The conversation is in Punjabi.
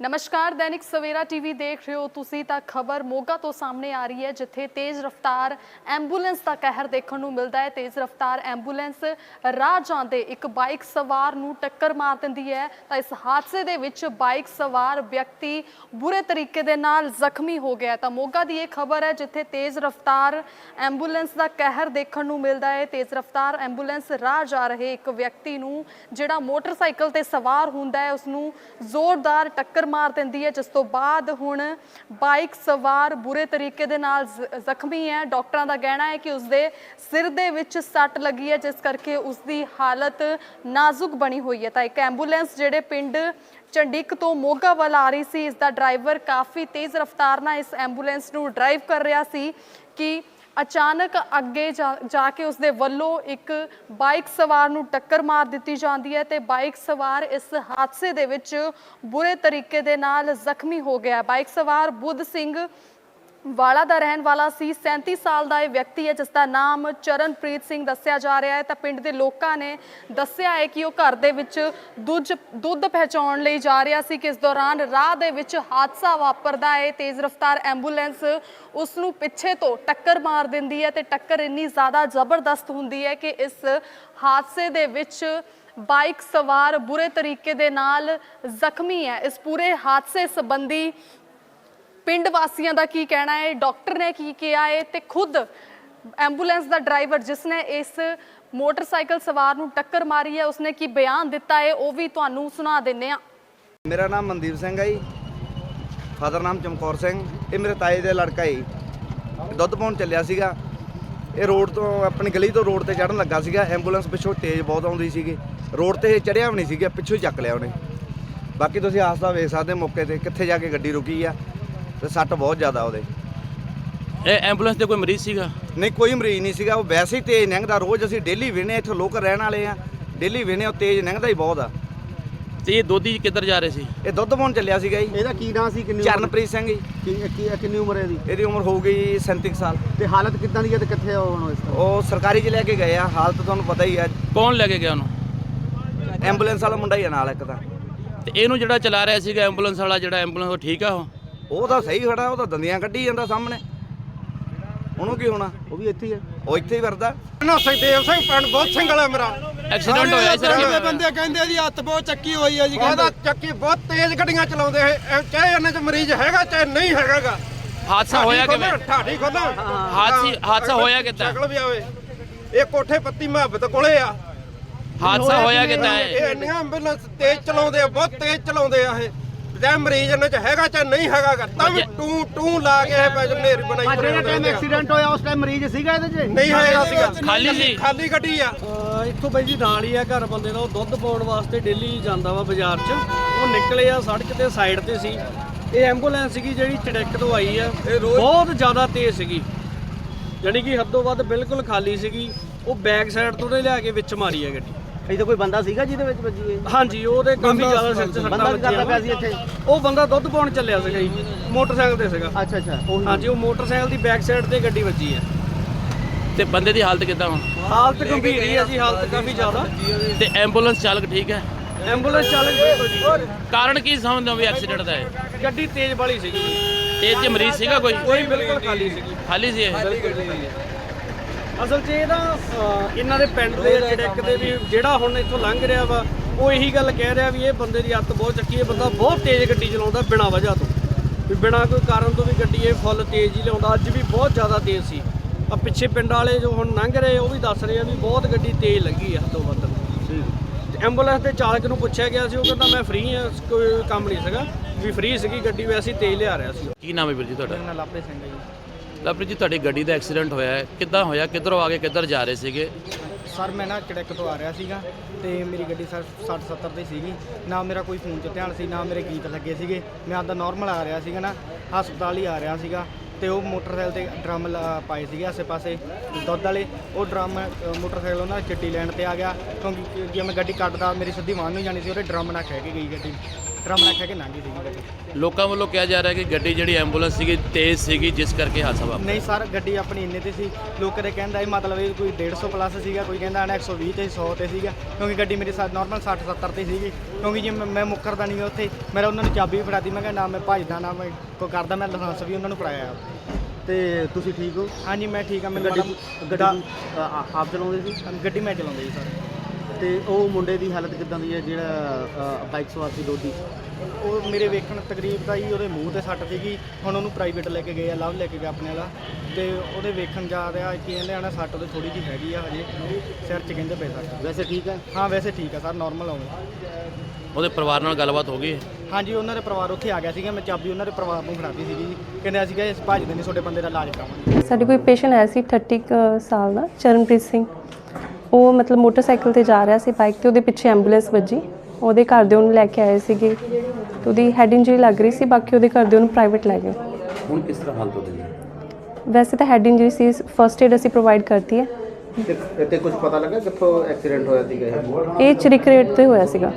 ਨਮਸਕਾਰ, ਦੈਨਿਕ ਸਵੇਰਾ ਟੀਵੀ ਦੇਖ ਰਹੇ ਹੋ ਤੁਸੀਂ ਤਾਂ ਖਬਰ ਮੋਗਾ ਤੋਂ ਸਾਹਮਣੇ ਆ ਰਹੀ ਹੈ, ਜਿੱਥੇ ਤੇਜ਼ ਰਫ਼ਤਾਰ ਐਂਬੂਲੈਂਸ ਦਾ ਕਹਿਰ ਦੇਖਣ ਨੂੰ ਮਿਲਦਾ ਹੈ। ਤੇਜ਼ ਰਫ਼ਤਾਰ ਐਂਬੂਲੈਂਸ ਰਾਹ ਜਾਂਦੇ ਇੱਕ ਬਾਈਕ ਸਵਾਰ ਨੂੰ ਟੱਕਰ ਮਾਰ ਦਿੰਦੀ ਹੈ। ਤਾਂ ਇਸ ਹਾਦਸੇ ਦੇ ਵਿੱਚ ਬਾਈਕ ਸਵਾਰ ਵਿਅਕਤੀ ਬੁਰੇ ਤਰੀਕੇ ਦੇ ਨਾਲ ਜ਼ਖਮੀ ਹੋ ਗਿਆ ਤਾਂ ਮੋਗਾ ਦੀ ਇਹ ਖਬਰ ਹੈ, ਜਿੱਥੇ ਤੇਜ਼ ਰਫ਼ਤਾਰ ਐਂਬੂਲੈਂਸ ਦਾ ਕਹਿਰ ਦੇਖਣ ਨੂੰ ਮਿਲਦਾ ਹੈ। ਤੇਜ਼ ਰਫ਼ਤਾਰ ਐਂਬੂਲੈਂਸ ਰਾਹ ਜਾ ਰਹੇ ਇੱਕ ਵਿਅਕਤੀ ਨੂੰ ਜਿਹੜਾ ਮੋਟਰਸਾਈਕਲ ਤੇ ਸਵਾਰ ਹੁੰਦਾ ਹੈ ਉਸ ਨੂੰ ਜ਼ੋਰਦਾਰ ਟੱਕਰ ਮਾਰ ਦਿੰਦੀ ਹੈ, ਜਿਸ ਤੋਂ ਬਾਅਦ ਹੁਣ ਬਾਈਕ ਸਵਾਰ ਬੁਰੇ ਤਰੀਕੇ ਦੇ ਨਾਲ ਜ਼ਖਮੀ ਹੈ। ਡਾਕਟਰਾਂ ਦਾ ਕਹਿਣਾ ਹੈ ਕਿ ਉਸਦੇ ਸਿਰ ਦੇ ਵਿੱਚ ਸੱਟ ਲੱਗੀ ਹੈ, ਜਿਸ ਕਰਕੇ ਉਸਦੀ ਹਾਲਤ ਨਾਜ਼ੁਕ ਬਣੀ ਹੋਈ ਹੈ। ਤਾਂ ਇੱਕ ਐਂਬੂਲੈਂਸ ਜਿਹੜੇ ਪਿੰਡ ਚੰਡੀਕ ਤੋਂ ਮੋਗਾ ਵੱਲ ਆ ਰਹੀ ਸੀ, ਇਸ ਦਾ ਡਰਾਈਵਰ ਕਾਫੀ ਤੇਜ਼ ਰਫ਼ਤਾਰ ਨਾਲ ਇਸ ਐਂਬੂਲੈਂਸ ਨੂੰ ਡਰਾਈਵ ਕਰ ਰਿਹਾ ਸੀ ਕਿ ਅਚਾਨਕ ਅੱਗੇ ਜਾ ਜਾ ਕੇ ਉਸਦੇ ਵੱਲੋਂ ਇੱਕ ਬਾਈਕ ਸਵਾਰ ਨੂੰ ਟੱਕਰ ਮਾਰ ਦਿੱਤੀ ਜਾਂਦੀ ਹੈ ਤੇ ਬਾਈਕ ਸਵਾਰ ਇਸ ਹਾਦਸੇ ਦੇ ਵਿੱਚ ਬੁਰੇ ਤਰੀਕੇ ਦੇ ਨਾਲ ਜ਼ਖਮੀ ਹੋ ਗਿਆ ਬਾਈਕ ਸਵਾਰ ਬੁੱਧ ਸਿੰਘ ਵਾਲਾ ਦਾ ਰਹਿਣ ਵਾਲਾ ਸੀ 37 ਸਾਲ ਦਾ ਇਹ ਵਿਅਕਤੀ ਹੈ ਜਿਸ ਦਾ ਨਾਮ ਚਰਨਪ੍ਰੀਤ ਸਿੰਘ ਦੱਸਿਆ ਜਾ ਰਿਹਾ ਹੈ। ਤਾਂ ਪਿੰਡ ਦੇ ਲੋਕਾਂ ਨੇ ਦੱਸਿਆ ਹੈ ਕਿ ਉਹ ਘਰ ਦੇ ਵਿੱਚ ਦੁੱਧ ਦੁੱਧ ਪਹੁੰਚਾਉਣ ਲਈ ਜਾ ਰਿਹਾ ਸੀ ਕਿ ਇਸ ਦੌਰਾਨ ਰਾਹ ਦੇ ਵਿੱਚ ਹਾਦਸਾ ਵਾਪਰਦਾ ਹੈ। ਤੇਜ਼ ਰਫ਼ਤਾਰ ਐਂਬੂਲੈਂਸ ਉਸ ਨੂੰ ਪਿੱਛੇ ਤੋਂ ਟੱਕਰ ਮਾਰ ਦਿੰਦੀ ਹੈ ਤੇ ਟੱਕਰ ਇੰਨੀ ਜ਼ਿਆਦਾ ਜ਼ਬਰਦਸਤ ਹੁੰਦੀ ਹੈ ਕਿ ਇਸ ਹਾਦਸੇ ਦੇ ਵਿੱਚ ਬਾਈਕ ਸਵਾਰ ਬੁਰੇ ਤਰੀਕੇ ਦੇ ਨਾਲ ਜ਼ਖਮੀ ਹੈ। ਇਸ ਪੂਰੇ ਹਾਦਸੇ ਸੰਬੰਧੀ ਪਿੰਡ ਵਾਸੀਆਂ ਦਾ ਕੀ ਕਹਿਣਾ ਹੈ? ਡਾਕਟਰ ਨੇ ਕੀ ਕਿਹਾ ਹੈ ਤੇ ਖੁਦ ਐਂਬੂਲੈਂਸ ਦਾ ਡਰਾਈਵਰ ਜਿਸ ਨੇ ਇਸ ਮੋਟਰਸਾਈਕਲ ਸਵਾਰ ਨੂੰ ਟੱਕਰ ਮਾਰੀ ਹੈ, ਉਸਨੇ ਕੀ ਬਿਆਨ ਦਿੱਤਾ ਹੈ? ਉਹ ਵੀ ਤੁਹਾਨੂੰ ਸੁਣਾ ਦਿੰਨੇ ਆ ਮੇਰਾ ਨਾਮ ਮਨਦੀਪ ਸਿੰਘ ਹੈ ਜੀ। ਫਾਦਰ ਨਾਮ ਚਮਕੌਰ ਸਿੰਘ। ਇਹ ਮੇਰੇ ਤਾਏ ਦਾ ਲੜਕਾ ਹੈ ਦੁੱਧ ਪਾਉਣ ਚੱਲਿਆ ਸੀਗਾ। ਇਹ ਰੋਡ ਤੋਂ, ਆਪਣੀ ਗਲੀ ਤੋਂ ਰੋਡ ਤੇ ਚੜਨ ਲੱਗਾ ਸੀਗਾ। ਐਂਬੂਲੈਂਸ ਪਿੱਛੋਂ ਤੇਜ਼ ਬਹੁਤ ਆਉਂਦੀ ਸੀਗੀ। ਰੋਡ ਤੇ ਇਹ ਚੜਿਆ ਵੀ ਨਹੀਂ ਸੀਗਾ, ਪਿੱਛੋਂ ਹੀ ਚੱਕ ਲਿਆ ਉਹਨੇ। ਬਾਕੀ ਤੁਸੀਂ ਹਾਦਸਾ ਵੇਖ ਸਕਦੇ ਹੋ ਮੌਕੇ ਤੇ ਕਿੱਥੇ ਜਾ ਕੇ ਗੱਡੀ ਰੁਕੀ ਆ। ਤੇ ਸੱਟ ਬਹੁਤ ਜ਼ਿਆਦਾ ਉਹਦੇ। ਇਹ ਐਂਬੂਲੈਂਸ ਤੇ ਕੋਈ ਮਰੀਜ਼ ਸੀਗਾ? ਨਹੀਂ ਕੋਈ ਮਰੀਜ਼ ਨਹੀਂ ਸੀਗਾ। ਉਹ ਵੈਸੇ ਹੀ ਤੇਜ਼ ਲੰਘਦਾ। ਰੋਜ਼ ਅਸੀਂ ਡੇਲੀ ਵੇਨੇ ਇੱਥੇ ਲੋਕ ਰਹਿਣ ਵਾਲੇ ਆ। ਡੇਲੀ ਵੇਨੇ ਉਹ ਤੇਜ਼ ਲੰਘਦਾ ਹੀ ਬਹੁਤ ਆ। ਤੇ ਇਹ ਦੋਧੀ ਕਿੱਧਰ ਜਾ ਰਹੇ ਸੀ? ਇਹ ਦੁੱਧ ਪਾਉਣ ਚੱਲਿਆ ਸੀਗਾ ਜੀ। ਇਹਦਾ ਕੀ ਨਾਂ ਸੀ? ਕਿੰਨੀ ਉਮਰ- ਚਰਨਪ੍ਰੀਤ ਸਿੰਘ ਜੀ। ਕੀ- ਕੀ- ਕਿੰਨੀ ਉਮਰ ਹੈ ਇਹਦੀ? ਇਹਦੀ ਉਮਰ ਹੋ ਗਈ 37 ਕੁ ਸਾਲ। ਤੇ ਹਾਲਤ ਕਿੱਦਾਂ ਦੀ ਹੈ ਤੇ ਕਿੱਥੇ ਆ ਉਹ ਹੁਣ ਇਸ time? ਉਹ ਸਰਕਾਰੀ 'ਚ ਲੈ ਕੇ ਗਏ ਆ। ਹਾਲਤ ਤੁਹਾਨੂੰ ਪਤਾ ਹੀ ਆ। ਕੌਣ ਲੈ ਕੇ ਗਿਆ ਉਹਨੂੰ? ਐਂਬੂਲੈਂਸ ਵਾਲਾ ਮੁੰਡਾ ਹੀ ਆ ਨਾਲ ਇੱਕ ਤਾਂ। ਤੇ ਇਹਨੂੰ ਜਿਹੜਾ ਚਲਾ ਰਿਹਾ ਸੀਗਾ ਐਂਬੂਲੈਂਸ ਵਾਲਾ ਜਿਹੜਾ ਐਂਬੂਲੈਂਸ ਉਹ ਠੀਕ ਆ ਉਹ? ਉਹ ਤਾਂ ਸਹੀ ਖੜਾ ਉਹ ਤਾਂ ਦੰਦੀਆਂ ਕੱਢੀ ਜਾਂਦਾ ਸਾਹਮਣੇ। ਉਹਨੂੰ ਕੀ ਹੋਣਾ? ਉਹ ਵੀ ਇੱਥੇ ਹੀ ਹੈ ਉਹ ਇੱਥੇ ਹੀ ਵਰਦਾ ਨਾ ਸੁਖਦੇਵ ਸਿੰਘ ਪਿੰਡ ਬਹੁਤ ਸਿੰਘ ਵਾਲਾ ਮੇਰਾ। ਐਕਸੀਡੈਂਟ ਹੋਇਆ ਸਰ ਕਿਵੇਂ? ਬੰਦੇ ਕਹਿੰਦੇ ਇਹਦੀ ਹੱਥ ਬਹੁਤ ਚੱਕੀ ਹੋਈ ਹੈ ਜੀ ਉਹਦਾ ਚੱਕੀ ਬਹੁਤ ਤੇਜ਼ ਗੱਡੀਆਂ ਚਲਾਉਂਦੇ ਇਹ। ਚਾਹੇ ਇਹਨਾਂ 'ਚ ਮਰੀਜ਼ ਹੈਗਾ ਚਾਹੇ ਨਹੀਂ ਹੈਗਾਗਾ। ਹਾਦਸਾ ਹੋਇਆ ਕਿਵੇਂ? ਠਾਠੀ ਖੋਲਾਂ ਹਾਦਸੀ ਹਾਦਸਾ ਹੋਇਆ ਕਿੱਦਾਂ? ਸ਼ਕਲ ਵੀ ਆਵੇ। ਇਹ ਕੋਠੇ ਪੱਤੀ ਮੁਹੱਬਤ ਕੋਲੇ ਆ। ਹਾਦਸਾ ਹੋਇਆ ਕਿੱਦਾਂ ਇਹ? ਇੰਨੀਆਂ ਐਂਬੂਲੈਂਸ ਤੇਜ਼ ਚਲਾਉਂਦੇ ਆ ਬਹੁਤ ਤੇਜ਼ ਚਲਾਉਂਦੇ ਆ ਇਹ। ਜੇ ਮਰੀਜ਼ ਇਹਨਾਂ 'ਚ ਹੈਗਾ ਚਾਹੇ ਨਹੀਂ ਹੈਗਾਗਾ ਤਾਂ ਵੀ ਟੂ ਟੂ ਲਾ ਕੇ ਇਹ ਪੈਜ ਨੇਰੀ ਬਣਾਈ ਜਿਹੜਾ ਟਾਈਮ। ਐਕਸੀਡੈਂਟ ਹੋਇਆ ਉਸ ਟਾਈਮ ਮਰੀਜ਼ ਸੀਗਾ ਇਹਦੇ 'ਚ? ਨਹੀਂ ਹੈਗਾ ਸੀਗਾ। ਖਾਲੀ ਸੀ? ਖਾਲੀ ਗੱਡੀ ਆ। ਅਹ ਇੱਥੋਂ ਬਾਈ ਜੀ ਨਾਲ ਹੀ ਆ ਘਰ ਬੰਦੇ ਦਾ ਉਹ ਦੁੱਧ ਪਾਉਣ ਵਾਸਤੇ ਡੇਲੀ ਜਾਂਦਾ ਵਾ ਬਾਜ਼ਾਰ 'ਚ। ਉਹ ਨਿਕਲੇ ਆ ਸੜਕ ਤੇ ਸਾਈਡ ਤੇ ਸੀ। ਇਹ ਐਂਬੂਲੈਂਸ ਸੀਗੀ ਜਿਹੜੀ ਚੜੈਕ ਤੋਂ ਆਈ ਆ। ਬਹੁਤ ਜ਼ਿਆਦਾ ਤੇਜ਼ ਸੀਗੀ। ਜਾਣੀ ਕਿ ਹੱਦੋਂ ਵੱਧ ਬਿਲਕੁਲ ਖਾਲੀ ਸੀਗੀ। ਉਹ ਬੈਕ ਸਾਈਡ ਤੋਂ ਉਹਨੇ ਲਿਆ ਕੇ ਵਿੱਚ ਮਾਰੀ ਆ ਗੱਡੀ। ਇੱਥੇ ਕੋਈ ਬੰਦਾ ਸੀਗਾ ਜਿਹਦੇ ਵਿੱਚ ਵੱਜੀ ਹੈ ਹਾਂਜੀ ਉਹਦੇ ਕਾਫੀ ਜ਼ਿਆਦਾ ਸਿਰ 'ਚ ਬੰਦਾ ਸੱਟਾਂ ਕੀ ਕਰਦਾ ਪਿਆ ਸੀ ਇੱਥੇ? ਉਹ ਬੰਦਾ ਦੁੱਧ ਪਾਉਣ ਚੱਲਿਆ ਸੀਗਾ ਜੀ ਮੋਟਰਸਾਈਕਲ ਤੇ ਸੀਗਾ। ਅੱਛਾ ਅੱਛਾ। ਉਹੀ ਹਾਂਜੀ ਉਹ ਮੋਟਰਸਾਈਕਲ ਦੀ ਬੈਕ ਸਾਈਡ ਤੇ ਗੱਡੀ ਵੱਜੀ ਹੈ। ਤੇ ਬੰਦੇ ਦੀ ਹਾਲਤ ਕਿੱਦਾਂ ਵਾ ਹਾਲਤ ਗੰਭੀਰ ਹੀ ਹੈ ਜੀ ਹਾਲਤ ਕਾਫੀ ਜ਼ਿਆਦਾ। ਤੇ ਐਂਬੂਲੈਂਸ ਚਾਲਕ ਠੀਕ ਹੈ? ਐਂਬੂਲੈਂਸ ਚਾਲਕ ਬਿਲਕੁਲ ਜੀ ਕਾਰਨ ਕੀ ਸਮਝਦੇ ਹੋ ਵੀ ਐਕਸੀਡੈਂਟ ਦਾ ਹੈ? ਗੱਡੀ ਤੇਜ਼ ਵਾਲੀ ਸੀਗੀ ਜੀ। ਤੇ ਇਹ ਮਰੀਜ਼ ਸੀਗਾ ਕੋਈ? ਕੋਈ ਬਿਲਕੁਲ ਖਾਲੀ ਸੀਗੀ। ਖਾਲੀ ਸੀ ਇਹ? ਅਸਲ 'ਚ ਇਹ ਨਾ ਇਹਨਾਂ ਦੇ ਪਿੰਡ ਦੇ ਚੜਕ ਦੇ ਵੀ ਜਿਹੜਾ ਹੁਣ ਇੱਥੋਂ ਲੰਘ ਰਿਹਾ ਵਾ ਉਹ ਇਹੀ ਗੱਲ ਕਹਿ ਰਿਹਾ ਵੀ ਇਹ ਬੰਦੇ ਦੀ ਅੱਤ ਬਹੁਤ ਚੱਕੀ ਹੈ ਬੰਦਾ ਬਹੁਤ ਤੇਜ਼ ਗੱਡੀ ਚਲਾਉਂਦਾ ਬਿਨਾਂ ਵਜ੍ਹਾ ਤੋਂ। ਵੀ ਬਿਨਾਂ ਕੋਈ ਕਾਰਨ ਤੋਂ ਵੀ ਗੱਡੀ ਇਹ ਫੁੱਲ ਤੇਜ਼ ਹੀ ਲਿਆਉਂਦਾ ਅੱਜ ਵੀ ਬਹੁਤ ਜ਼ਿਆਦਾ ਤੇਜ਼ ਸੀ। ਆ ਪਿੱਛੇ ਪਿੰਡ ਵਾਲੇ ਜੋ ਹੁਣ ਲੰਘ ਰਹੇ ਉਹ ਵੀ ਦੱਸ ਰਹੇ ਆ ਵੀ ਬਹੁਤ ਗੱਡੀ ਤੇਜ਼ ਲੱਗੀ ਆ ਤੋਂ ਵੱਧ। ਤੇ ਐਂਬੂਲੈਂਸ ਦੇ ਚਾਲਕ ਨੂੰ ਪੁੱਛਿਆ ਗਿਆ ਸੀ ਉਹ ਕਹਿੰਦਾ ਮੈਂ ਫ੍ਰੀ ਆ ਕੋਈ ਕੰਮ ਨਹੀਂ ਸੀਗਾ। ਵੀ ਫ੍ਰੀ ਸੀਗੀ ਗੱਡੀ ਵੈਸੇ ਹੀ ਤੇਜ਼ ਲਿਆ ਰਿਹਾ ਸੀ। ਕੀ ਨਾਮ ਹੈ ਵੀਰ ਜੀ ਤੁਹਾਡਾ? ਨਾਲ ਲਾਪੇ ਸਿੰਘ ਜੀ। ਲਵਪ੍ਰੀਤ ਜੀ, ਤੁਹਾਡੀ ਗੱਡੀ ਦਾ ਐਕਸੀਡੈਂਟ ਹੋਇਆ ਹੈ। ਕਿੱਦਾਂ ਹੋਇਆ? ਕਿੱਧਰੋਂ ਆ ਕੇ ਕਿੱਧਰ ਜਾ ਰਹੇ ਸੀਗੇ? ਸਰ, ਮੈਂ ਨਾ ਚੜਕ ਤੋਂ ਆ ਰਿਹਾ ਸੀਗਾ ਤੇ ਮੇਰੀ ਗੱਡੀ ਸਰ 60 70 ਤੇ ਸੀਗੀ। ਨਾ ਮੇਰਾ ਕੋਈ ਫੋਨ 'ਚ ਧਿਆਨ ਸੀ, ਨਾ ਮੇਰੇ ਗੀਤ ਲੱਗੇ ਸੀਗੇ। ਮੈਂ ਆਪਦਾ ਨਾਰਮਲ ਆ ਰਿਹਾ ਸੀਗਾ ਨਾ, ਹਸਪਤਾਲ ਹੀ ਆ ਰਿਹਾ ਸੀਗਾ ਤੇ ਉਹ ਮੋਟਰਸਾਈਕਲ ਤੇ ਡਰਮ ਲਾ- ਪਾਏ ਸੀਗੇ ਆਸੇ ਪਾਸੇ ਦੁੱਧ ਵਾਲੇ। ਉਹ ਡਰਮ, ਮੋਟਰਸਾਈਕਲ ਉਹਨਾਂ ਚਿੱਟੀ ਲੈਣ ਤੇ ਆ ਗਿਆ ਕਿਉਂਕਿ ਜੇ ਮੈਂ ਗੱਡੀ ਕੱਟਦਾ, ਮੇਰੀ ਸਿੱਧੀ ਵਾਹਨ ਨੂੰ ਜਾਣੀ ਸੀ, ਉਹਦੇ ਡਰਮ ਨਾਲ ਖਹਿ ਕੇ ਗਈ ਗੱਡੀ। ਰਮਣਾ ਖਾ ਕੇ ਲੰਘੀ ਸੀਗੀ ਗੱਡੀ? ਲੋਕਾਂ ਵੱਲੋਂ ਕਿਹਾ ਜਾ ਰਿਹਾ ਕਿ ਗੱਡੀ ਜਿਹੜੀ ਐਂਬੂਲੈਂਸ ਸੀਗੀ ਤੇਜ਼ ਸੀਗੀ ਜਿਸ ਕਰਕੇ ਹਾਦਸਾ ਵਾਪਰਿਆ। ਨਹੀਂ ਸਰ ਗੱਡੀ ਆਪਣੀ ਇੰਨੇ ਤੇ ਸੀ। ਲੋਕ ਦੇ ਕਹਿੰਦਾ ਇਹ ਮਤਲਬ ਇਹ ਕੋਈ 150 ਪਲੱਸ ਸੀਗਾ ਕੋਈ ਕਹਿੰਦਾ ਨਾ 120 ਤੇ 100 ਤੇ ਸੀਗਾ। ਕਿਉਂਕਿ ਗੱਡੀ ਮੇਰੀ ਨਾਰਮਲ 60 70 ਤੇ ਸੀਗੀ। ਕਿਉਂਕਿ ਜੇ ਮੈਂ ਮੈਂ ਮੁੱਕਰਦਾ ਨਹੀਂ ਗਾ ਉੱਥੇ ਮੇਰਾ ਉਹਨਾਂ ਨੂੰ ਚਾਬੀ ਵੀ ਫੜਾਤੀ। ਮੈਂ ਕਿਹਾ ਨਾ ਮੈਂ ਭੱਜਦਾ ਨਾ ਮੈਂ ਕੋਈ ਕਰਦਾ ਮੈਂ ਲਾਇਸੈਂਸ ਵੀ ਉਹਨਾਂ ਨੂੰ ਫੜਾਇਆ। ਤੇ ਤੁਸੀਂ ਠੀਕ ਹੋ? ਹਾਂਜੀ ਮੈਂ ਠੀਕ ਆ। ਮੈਨੂੰ ਗੱਡੀ ਗੱਡੀ ਆਪ ਚਲਾਉਂਦੇ ਸੀ? ਗੱਡੀ ਮੈਂ ਚਲਾਉਂਦਾ ਜੀ ਸਰ। ਤੇ ਉਹ ਮੁੰਡੇ ਦੀ ਹਾਲਤ ਕਿੱਦਾਂ ਦੀ ਹੈ? ਜਿਹੜਾ ਬਾਈਕ ਸਵਾਰ ਸੀ ਦੋਦੀ ਉਹ ਮੇਰੇ ਵੇਖਣ ਤਕਰੀਬ ਦਾ ਹੀ ਉਹਦੇ ਮੂੰਹ ਤੇ ਸੱਟ ਸੀਗੀ। ਹੁਣ ਉਹਨੂੰ ਪ੍ਰਾਈਵੇਟ ਲੈ ਕੇ ਗਏ ਆ ਲਵ ਲੈ ਕੇ ਗਿਆ ਆਪਣੇ ਵਾਲਾ। ਤੇ ਉਹਦੇ ਵੇਖਣ ਜਾ ਰਿਹਾ ਕੀ ਕਹਿੰਦੇ ਆ ਨਾ ਸੱਟ ਉਹਦੇ ਥੋੜੀ ਜਿਹੀ ਹੈਗੀ ਆ ਹਜੇ। ਸਿਰ 'ਚ ਕਹਿੰਦੇ ਪਏ ਸੱਟ। ਵੈਸੇ ਠੀਕ ਹੈ ਹਾਂ ਵੈਸੇ ਠੀਕ ਆ ਸਰ ਨਾਰਮਲ ਆਉਂਦੇ ਉਹਦੇ ਪਰਿਵਾਰ ਨਾਲ ਗੱਲਬਾਤ ਹੋ ਗਈ? ਹੈ? ਹਾਂਜੀ ਉਹਨਾਂ ਦੇ ਪਰਿਵਾਰ ਉੱਥੇ ਆ ਗਿਆ ਸੀਗਾ। ਮੈਂ ਚਾਬੀ ਉਹਨਾਂ ਦੇ ਪਰਿਵਾਰ ਨੂੰ ਫੜਾਤੀ ਸੀਗੀ। ਜੀ ਕਹਿੰਦੇ ਅਸੀਂ ਕਿਹਾ ਇਸ ਭੱਜਦੇ ਨਹੀਂ ਤੁਹਾਡੇ ਬੰਦੇ ਦਾ ਇਲਾਜ ਕਰਾਵਾਂਗੇ। ਸਾਡੇ ਕੋਈ ਪੇਸ਼ੈਂਟ ਆਇਆ ਸੀ 30 ਕੁ ਸਾਲ ਦਾ ਚਰਨਪ੍ਰੀਤ ਸਿੰਘ। ਉਹ ਮਤਲਬ ਮੋਟਰਸਾਈਕਲ ਤੇ ਜਾ ਰਿਹਾ ਸੀ ਬਾਈਕ ਤੇ ਉਹਦੇ ਪਿੱਛੇ ਐਂਬੂਲੈਂਸ ਵੱਜੀ। ਉਹਦੇ ਘਰ ਦੇ ਉਹਨੂੰ ਲੈ ਕੇ ਆਏ ਸੀਗੇ। ਤੇ ਉਹਦੀ ਹੈਡ ਇੰਜਰੀ ਲੱਗ ਰਹੀ ਸੀ ਬਾਕੀ ਉਹਦੇ ਘਰ ਦੇ ਉਹਨੂੰ ਪ੍ਰਾਈਵੇਟ ਲੈ ਗਏ। ਹੁਣ ਕਿਸ ਤਰ੍ਹਾਂ ਹਾਲਤ ਉਹਦੀ ਹੈ? ਵੈਸੇ ਤਾਂ ਹੈਡ ਇੰਜਰੀ ਸੀ ਫਰਸਟ ਏਡ ਅਸੀਂ ਪ੍ਰੋਵਾਈਡ ਕਰਤੀ ਹੈ। ਇੱਥੇ ਕੁਝ ਪਤਾ ਲੱਗਾ ਕਿੱਥੋਂ ਐਕਸੀਡੈਂਟ ਹੋਇਆ ਸੀਗਾ ਇਹ? ਇਹ ਚਰਿਕ ਰੇਟ ਤੇ ਹੋਇਆ ਸੀਗਾ।